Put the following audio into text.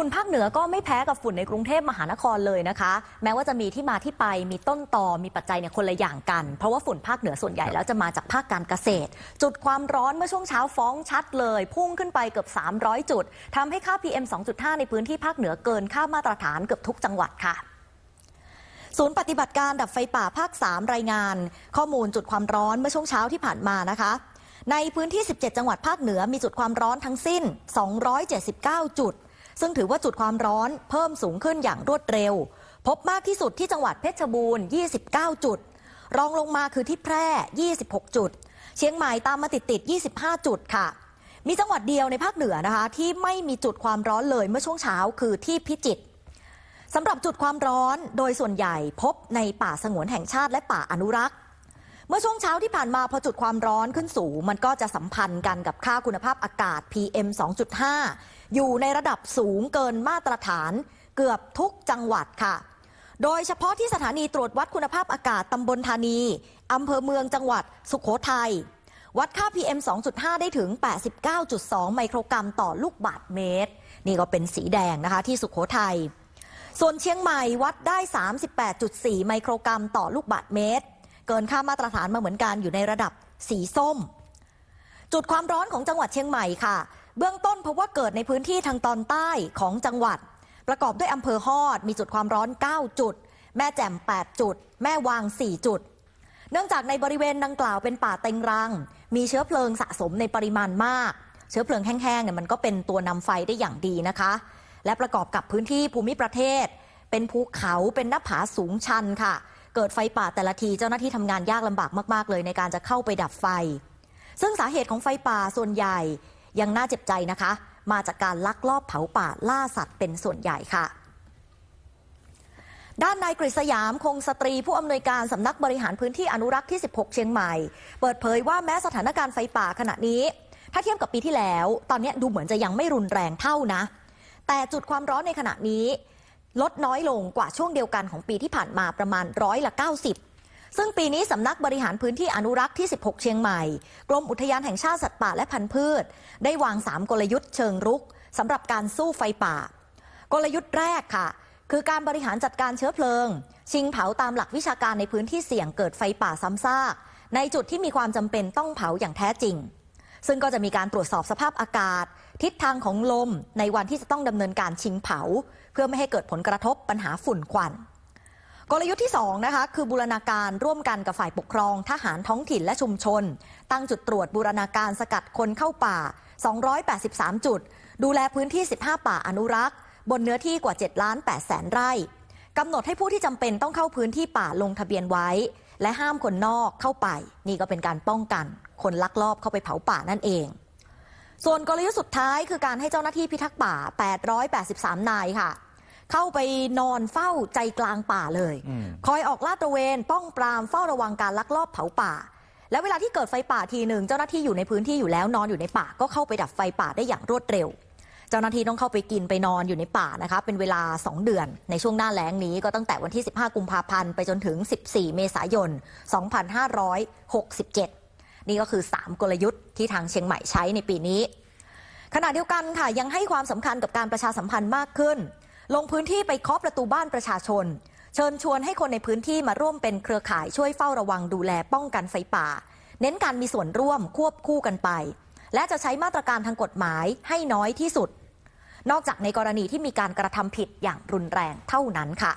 ฝุ่นภาคเหนือก็ไม่แพ้กับฝุ่นในกรุงเทพมหานครเลยนะคะ แม้ว่าจะมีที่มาที่ไปมีต้นตอมีปัจจัยเนี่ยคนละอย่างกัน เพราะว่าฝุ่นภาคเหนือส่วนใหญ่แล้วจะมาจากภาคการเกษตร จุดความร้อนเมื่อช่วงเช้าฟ้องชัดเลย พุ่งขึ้นไปเกือบ 300 จุดทำให้ค่า PM 2.5 ในพื้นที่ภาคเหนือเกินค่ามาตรฐานเกือบทุกจังหวัดค่ะศูนย์ปฏิบัติการดับไฟป่าภาค 3 รายงาน ข้อมูลจุดความร้อนเมื่อช่วงเช้าที่ผ่านมานะคะ ในพื้นที่ 17 จังหวัดภาคเหนือมีจุดความร้อนทั้งสิ้น 279 จุด ซึ่งถือว่าจุดความร้อนเพิ่มสูงขึ้นอย่างรวดเร็ว พบมากที่สุดที่จังหวัดเพชรบูรณ์ 29 จุด รองลงมาคือที่แพร่ 26 จุด เชียงใหม่ตามมาติดติดๆ25 จุดค่ะ มีจังหวัดเดียวในภาคเหนือนะคะ ที่ไม่มีจุดความร้อนเลยเมื่อช่วงเช้าคือที่พิจิตรสำหรับจุดความร้อนโดยส่วนใหญ่พบในป่าสงวนแห่งชาติและป่าอนุรักษ์ เมื่อช่วงเช้าที่ผ่านมาพอจุดความร้อนขึ้นสูง มันก็จะสัมพันธ์กันกับค่าคุณภาพอากาศ PM 2.5 อยู่ในระดับสูงเกินมาตรฐาน เกือบทุกจังหวัดค่ะ โดยเฉพาะที่สถานีตรวจวัดคุณภาพอากาศตำบลธานีอำเภอเมืองจังหวัดสุขโขทัยวัดค่า PM 2.5 ได้ถึง 89.2 ไมโครกรัมต่อลูกบาศก์เมตร นี่ก็เป็นสีแดงนะคะที่สุขโขทัยส่วนเชียงใหม่วัดได้ 38.4 ไมโครกรัมต่อลูกบาศก์เมตร เกินค่ามาตรฐานมาเหมือนกันอยู่ในระดับสีส้ม จุดความร้อนของจังหวัดเชียงใหม่ค่ะ เบื้องต้นพบว่าเกิดในพื้นที่ทางตอนใต้ของจังหวัด ประกอบด้วยอำเภอฮอด มีจุดความร้อน 9 จุด แม่แจ่ม 8 จุด แม่วาง 4 จุด เนื่องจากในบริเวณดังกล่าวเป็นป่าเต็งรัง มีเชื้อเพลิงสะสมในปริมาณมาก เชื้อเพลิงแห้งๆเนี่ยมันก็เป็นตัวนำไฟได้อย่างดีนะคะ และประกอบกับพื้นที่ภูมิประเทศ เป็นภูเขาเป็นหน้าผาสูงชันค่ะ เกิดไฟป่าแต่ละทีเจ้าหน้าที่ทำงานยากลำบากมาก ๆ เลยในการจะเข้าไปดับไฟ ซึ่งสาเหตุของไฟป่าส่วนใหญ่ยังน่าเจ็บใจนะคะ มาจากการลักลอบเผาป่าล่าสัตว์เป็นส่วนใหญ่ค่ะด้านนายกฤษยามคงสตรีผู้อำนวยการสำนักบริหารพื้นที่อนุรักษ์ที่ 16 เชียงใหม่ เปิดเผยว่าแม้สถานการณ์ไฟป่าขณะนี้ ถ้าเทียบกับปีที่แล้ว ตอนนี้ดูเหมือนจะยังไม่รุนแรงเท่านะ แต่จุดความร้อนในขณะนี้ ลดน้อยลงกว่าช่วงเดียวกันของปีที่ผ่านมาประมาณร้อยละ 90 ซึ่งปีนี้สำนักบริหารพื้นที่อนุรักษ์ที่ 16 เชียงใหม่ กรมอุทยานแห่งชาติสัตว์ป่าและพันธุ์พืช ได้วาง 3 กลยุทธ์เชิงรุกสำหรับการสู้ไฟป่า กลยุทธ์แรกค่ะ คือการบริหารจัดการเชื้อเพลิง ชิงเผาตามหลักวิชาการในพื้นที่เสี่ยงเกิดไฟป่าซ้ำซากในจุดที่มีความจำเป็นต้องเผาอย่างแท้จริง ซึ่งก็จะมีการตรวจสอบสภาพอากาศ ทิศทางของลมในวันที่จะต้องดำเนินการชิงเผา เพื่อไม่ให้เกิดผลกระทบปัญหาฝุ่นควัน กลยุทธ์ที่2นะคะคือบูรณาการร่วมกันกับฝ่ายปกครอง ทหารท้องถิ่นและชุมชน ตั้งจุดตรวจบูรณาการสกัดคนเข้าป่า 283 จุด ดูแลพื้นที่ 15 ป่าอนุรักษ์ บนเนื้อที่กว่า7ล้าน8แสนไร่กำหนดให้ผู้ที่จำเป็นต้องเข้าพื้นที่ป่าลงทะเบียนไว้ และห้ามคนนอกเข้าไป นี่ก็เป็นการป้องกัน คนลักลอบเข้าไปเผาป่านั่นเอง ส่วนกลยุทธ์สุดท้ายคือการให้เจ้าหน้าที่พิทักษ์ป่า 883 นายค่ะ เข้าไปนอนเฝ้าใจกลางป่าเลยอืมคอยออกลาดตระเวนป้องปรามเฝ้าระวังการลักลอบเผาป่า และเวลาที่เกิดไฟป่าทีหนึ่งเจ้าหน้าที่อยู่ในพื้นที่อยู่แล้วนอนอยู่ในป่าก็เข้าไปดับไฟป่าได้อย่างรวดเร็ว เจ้าหน้าที่ต้องเข้าไปกินไปนอนอยู่ในป่านะคะ เป็นเวลา 2 เดือน ในช่วงหน้าแล้งนี้ก็ตั้งแต่วันที่ 15 กุมภาพันธ์ไปจนถึง 14 เมษายน 2567 นี่ก็คือ 3 กลยุทธ์ที่ทางเชียงใหม่ใช้ในปีนี้ ขณะเดียวกันค่ะยังให้ความสำคัญกับการประชาสัมพันธ์มากขึ้น ลงพื้นที่ไปเคาะประตูบ้านประชาชน เชิญชวนให้คนในพื้นที่มาร่วมเป็นเครือข่ายช่วยเฝ้าระวังดูแลป้องกันไฟป่า เน้นการมีส่วนร่วมควบคู่กันไป และจะใช้มาตรการทางกฎหมายให้น้อยที่สุด นอกจากในกรณีที่มีการกระทำผิดอย่างรุนแรงเท่านั้นค่ะ